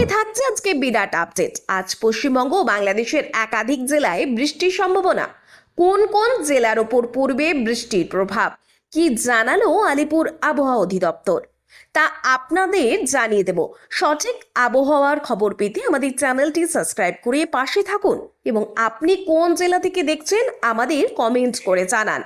নিয়ে থাকছে আজকে বিরাট আপডেট আজ পশ্চিমবঙ্গ ও বাংলাদেশের একাধিক জেলায় বৃষ্টির সম্ভাবনা। কোন কোন জেলার ওপর পড়বে বৃষ্টির প্রভাব? কি জানালো আলিপুর আবহাওয়া অধিদপ্তর? তা আপনাদের জানিয়ে দেব। সঠিক আবহাওয়ার খবর পেতে আমাদের চ্যানেলটি সাবস্ক্রাইব করে পাশে থাকুন এবং আপনি কোন জেলা থেকে দেখছেন আমাদের কমেন্ট করে জানান।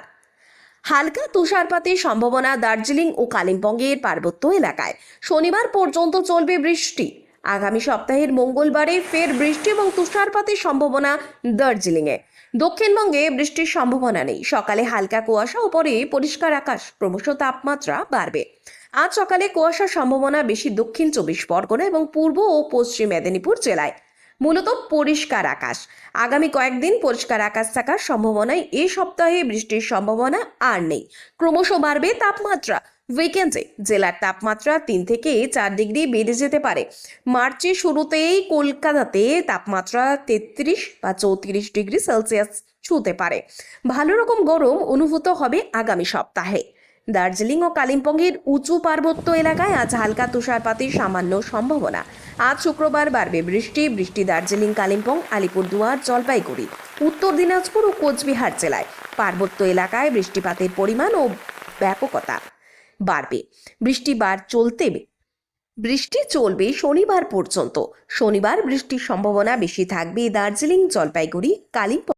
হালকা তুষারপাতের সম্ভাবনা দার্জিলিং ও কালিম্পংয়ের পার্বত্য এলাকায়। শনিবার পর্যন্ত চলবে বৃষ্টি। আগামী সপ্তাহের মঙ্গলবারে ফের বৃষ্টি এবং তুষারপাতের সম্ভাবনা দার্জিলিংয়ে। দক্ষিণবঙ্গে বৃষ্টির সম্ভাবনা নেই। সকালে হালকা কুয়াশা উপরে পরে পরিষ্কার আকাশ। ক্রমশ তাপমাত্রা বাড়বে। আজ সকালে কুয়াশার সম্ভাবনা বেশি দক্ষিণ চব্বিশ পরগনা এবং পূর্ব ও পশ্চিম মেদিনীপুর জেলায়। মূলত পরিষ্কার আকাশ। আগামী কয়েকদিন পরিষ্কার আকাশ থাকার সম্ভাবনায় এই সপ্তাহে বৃষ্টির সম্ভাবনা আর নেই। ক্রমশ বাড়বে তাপমাত্রা। উইকেন্ডে জেলার তাপমাত্রা তিন থেকে চার ডিগ্রি বেড়ে যেতে পারে। মার্চের শুরুতেই কলকাতাতে তাপমাত্রা তেত্রিশ বা চৌত্রিশ ডিগ্রি সেলসিয়াস ছুঁতে পারে। ভালো রকম গরম অনুভূত হবে আগামী সপ্তাহে। দার্জিলিং ও কালিম্পংয়ের উঁচু পার্বত্য এলাকায় আজ হালকা তুষারপাতের সামান্য সম্ভাবনা। আজ শুক্রবার বাড়বে বৃষ্টি বৃষ্টি দার্জিলিং, কালিম্পং, আলিপুরদুয়ার, জলপাইগুড়ি। উত্তর দিনাজপুর ও কোচবিহার জেলায় পার্বত্য এলাকায় বৃষ্টিপাতের পরিমাণ ও ব্যাপকতা বাড়বে। বৃষ্টি বার চলতে বৃষ্টি চলবে শনিবার পর্যন্ত। শনিবার বৃষ্টির সম্ভাবনা বেশি থাকবে দার্জিলিং, জলপাইগুড়ি, কালিম্পং